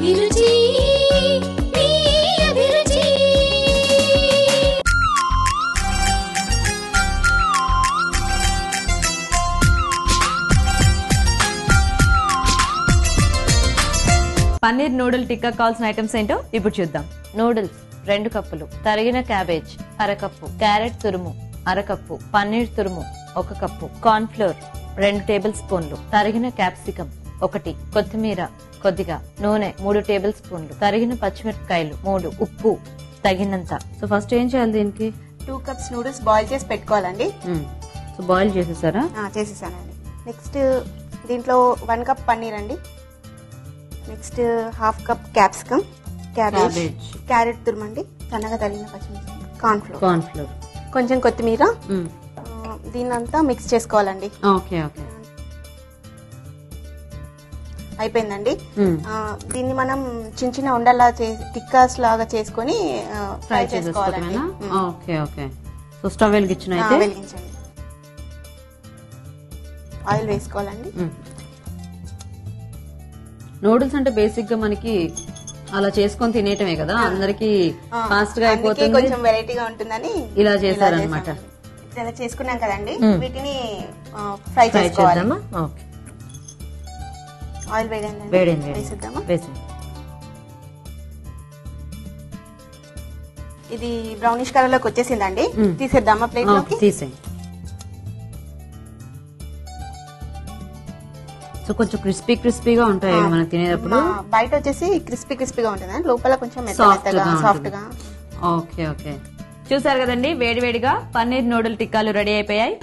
అభిరుచి పన్నీర్ నూడిల్ టిక్కా కావాల్సిన ఐటమ్స్ ఏంటో ఇప్పుడు చూద్దాం. నూడిల్స్ రెండు కప్పులు. తరిగిన క్యాబేజ్ అరకప్పు. క్యారెట్ తురుము అరకప్పు. పన్నీర్ తురుము ఒక కప్పు. కార్న్ ఫ్లోర్ రెండు టేబుల్ స్పూన్లు. తరిగిన క్యాప్సికం ఒకటి కొత్తిమీర కొద్దిగా నూనె మూడు టేబుల్ స్పూన్లు తరిగిన పచ్చిమిరపకాయలు మూడు ఉప్పు తగినంత. సో ఫస్ట్ ఏం చేయాలి దీనికి? టూ కప్స్ నూడిల్స్ బాయిల్ చేసి పెట్టుకోవాలండి. సో బాయిల్ చేసేసారా? ఆ, చేసేసానండి. నెక్స్ట్ దీంట్లో వన్ కప్ పన్నీర్ అండి. Next half cup capsicum cabbage. Carrot తురుమండి సన్నగా తగిన పచ్చిమిర్చి కార్న్ ఫ్లోర్ కార్న్ ఫ్లోర్ కొంచెం కొత్తిమీర దీన్నంతా మిక్స్ చేసుకోవాలండి. Okay okay. అయిపోయిందండి. దీన్ని మనం చిన్న చిన్న ఉండలా టిక్కాస్ లాగా చేసుకొని ఫ్రై చేసుకోవాలండి. Okay okay. సో స్టవ్ వెలిగించిన ఆ, అయితే వెలిగించండి. ఆయిల్ వేసుకోవాలండి. నూడిల్స్ అంటే బేసిక్గా మనకి అలా చేసుకొని తినేయటమే కదా? అందరికి ఫాస్ట్గా అయిపోతుంది. కొంచెం వెరైటీగా ఉంటుందని ఇలా. ఇప్పుడు ఇలా చేసుకున్నాం కదండి. వీటిని ఫ్రై చేసుకోవాలి. ఓకే. ఆయిల్ వేడండి వేడింది వేసేద్దామా? వేసింది ఇది బ్రౌనిష్ కలర్లోకి వచ్చేసిందండి. తీసేద్దామా ప్లేట్లోకి తీసేయి సో కొంచెం క్రిస్పీ క్రిస్పీగా ఉంటాయి మనం తినేటప్పుడు. బయట వచ్చేసి క్రిస్పీ క్రిస్పీగా ఉంటుంది. లోపల కొంచెం మెత్తగా గా సాఫ్ట్. గా. Okay okay. చూసారు కదండి వేడివేడిగా పన్నీర్ నూడిల్ టిక్కాలు రెడీ అయిపోయాయి.